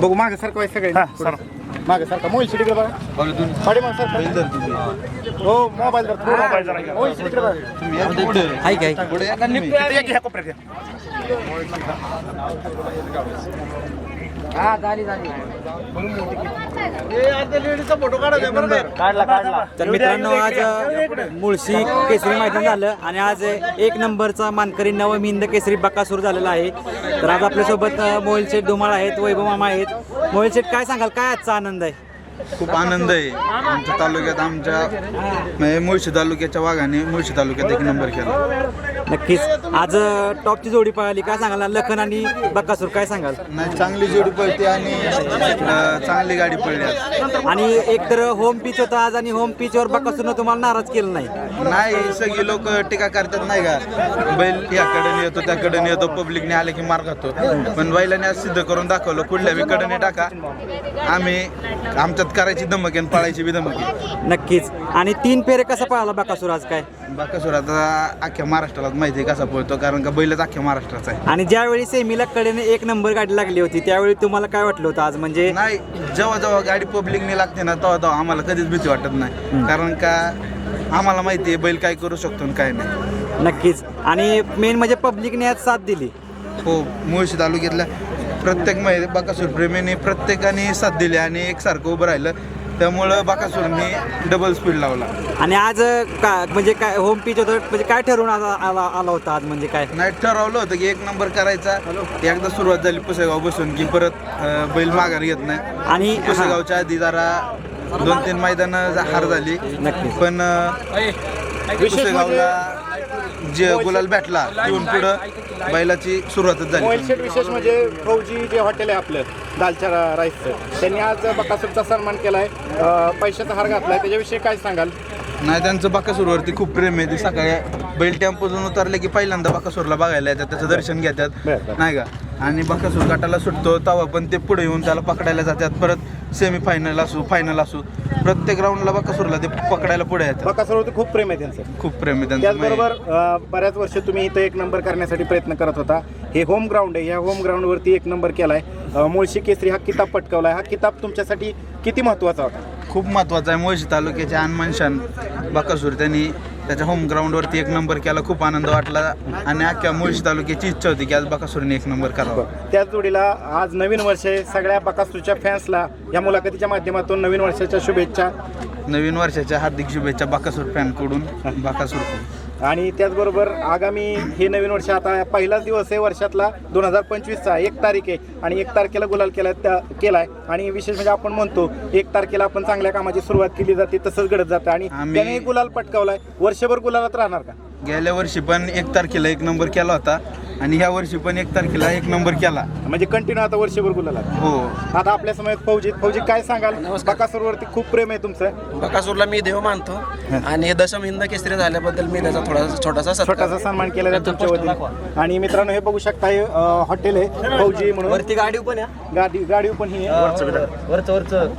बघू. मागे सारखं व्हायचं सगळे मागे सारखं. मोबाईल तिकडे बघा. पाडी मग सर हो मोबाईल धर थोडा. मोबाईल तिकडे बघा. आहे काय घ्या कोपऱ्यात या. काढला काढला. तर मित्रांनो आज मुळशी केसरी मैदान झालं आणि आज एक नंबरचा मानकरी नवमिंद केसरी बक्कासूर झालेला आहे. तर आज आपल्यासोबत मोहिल शेठ धुमाळ आहेत वैभव मामा आहेत. मोहिल शेठ काय सांगाल? काय आजचा आनंद आहे? खूप आनंद आहे. आमच्या तालुक्यात आमच्या म्हणजे मुळशी तालुक्याच्या वाघाने मुळशी तालुक्यात एक नंबर केला. नक्कीच. आज टॉपची जोडी पळाली. काय सांगाल? लखन आणि बक्कासूर काय सांगाल? नाही चांगली जोडी पळते आणि अं, चांगली गाडी पडली आज. आणि एक तर होम पिच होता आज आणि होम पिचवर बक्कासूरनं तुम्हाला नाराज केलं नाही. नाही सगळी लोक टीका करतात नाही का? बैल याकडे येतो त्याकडे येतो पब्लिकने आले की मार खातो. पण बैलाने आज सिद्ध करून दाखवलं कुठल्या बी कडे टाका. आम्ही आमच्यात करायची धमकी आणि पळायची बी धमकी. नक्कीच. आणि तीन फेरे कसा पळाला बकासूर आज काय? बाकासुर आता अख्ख्या महाराष्ट्राला माहिती आहे कसा पळतो कारण का बैलच अख्ख्या महाराष्ट्राचा आहे. आणि ज्यावेळी सेमीला कडेने एक नंबर गाडी लागली होती त्यावेळी तुम्हाला काय वाटलं होतं आज? म्हणजे नाही जेव्हा जेव्हा गाडी पब्लिकने लागते ना तेव्हा तेव्हा आम्हाला कधीच भीती वाटत नाही. कारण का आम्हाला माहिती आहे बैल काय करू शकतो आणि काय नाही. नक्कीच. आणि मेन म्हणजे पब्लिकने आज साथ दिली. हो मुळशी तालुक्यातल्या प्रत्येक महिला बाकासूर प्रेमीने प्रत्येकाने साथ दिली आणि एकसारखं उभं राहिलं. त्यामुळं बाकासूरने डबल स्पीड लावला. आणि आज का म्हणजे काय होम पिच होतं म्हणजे काय ठरवून आज आला आला होता आज म्हणजे काय? नाही ठरवलं होतं की एक नंबर करायचा. एकदा सुरुवात झाली पुसेगाव बसून की परत अं, बैल माघार घेत नाही. आणि पुसेगावच्या आधी जरा दोन तीन मैदानं हार झाली. नक्कीच. पण अं, पुसेगावला जे गुलाल भेटला तिथून पुढं बैलाची सुरुवातच झाली. विशेष म्हणजे फौजी जे हॉटेल आहे आपलं दालच्या रा- राईसचं त्यांनी आज बकासूरचा सन्मान केलाय. अं, पैशाचा हार घातलाय. त्याच्याविषयी काय सांगाल? नाही त्यांचं बाकासूरवरती खूप प्रेम आहे. ते सकाळी बैल टेम्पोतून उतरले की पहिल्यांदा बाकासूरला बघायला येतात त्याचं दर्शन घेतात. नाही का? आणि बाकासूर गटाला सुटतो तेव्हा पण ते पुढे येऊन त्याला पकडायला जातात. परत सेमी फायनल असू फायनल असू. प्रत्येक राऊंडला बाकासूरला ते पकडायला पुढे येतात. बकासूरवरती खूप प्रेम आहे त्यांचं. खूप प्रेम आहे त्यांचं. त्याचबरोबर बऱ्याच वर्ष तुम्ही इथं एक नंबर करण्यासाठी प्रयत्न करत होता. हे होम ग्राउंड आहे. ह्या होम ग्राउंडवरती एक नंबर केलाय. अं, मुळशी केसरी हा किताब पटकावलाय. हा किताब तुमच्यासाठी किती महत्त्वाचा होता? खूप महत्त्वाचं आहे. मुळशी तालुक्याचे अनमनशान बाकासूर त्यांनी त्याच्या होम ग्राउंडवरती एक नंबर केला खूप आनंद वाटला. आणि अख्ख्या मुळशी तालुक्याची इच्छा होती की आज बाकासूरने एक नंबर करावा. त्याच जोडीला आज नवीन वर्ष आहे. सगळ्या बकासूरच्या फॅन्सला या मुलाखतीच्या माध्यमातून नवीन वर्षाच्या शुभेच्छा. नवीन वर्षाच्या हार्दिक शुभेच्छा बाकासूर फॅनकडून बाकासूर आणि त्याचबरोबर आगामी हे नवीन वर्ष आता पहिलाच दिवस आहे वर्षातला दोन हजार पंचवीसचा. एक तारीख आहे आणि एक तारखेला गुलाल केला त्या केलाय. आणि विशेष म्हणजे आपण म्हणतो एक तारखेला आपण चांगल्या कामाची सुरुवात केली जाते तसंच घडत जातं. आणि त्याने गुलाल पटकावलाय. वर्षभर गुलालात राहणार का? गेल्या वर्षी पण एक तारखेला एक नंबर केला होता आणि ह्या वर्षी पण एक तारखेला एक नंबर केला. म्हणजे कंटिन्यू आता वर्षभर गुलालात हो. आता आपल्या समयात फौजी फौजी काय सांगाल? बकासूरवरती खूप प्रेम आहे तुमचं. बकासूरला मी देव मानतो. आणि हे दशम हिंद केसरी झाल्याबद्दल मी त्याचा थोडासा छोटासा सत्कार छोटासा सन्मान केला जातो तुमच्या वतीने आणि मित्रांनो हे बघू शकता हे अं, हॉटेल आहे. फौजी म्हणून. वरती गाडी पण गाडी गाडी पण ही आहे. वरचं वरचं.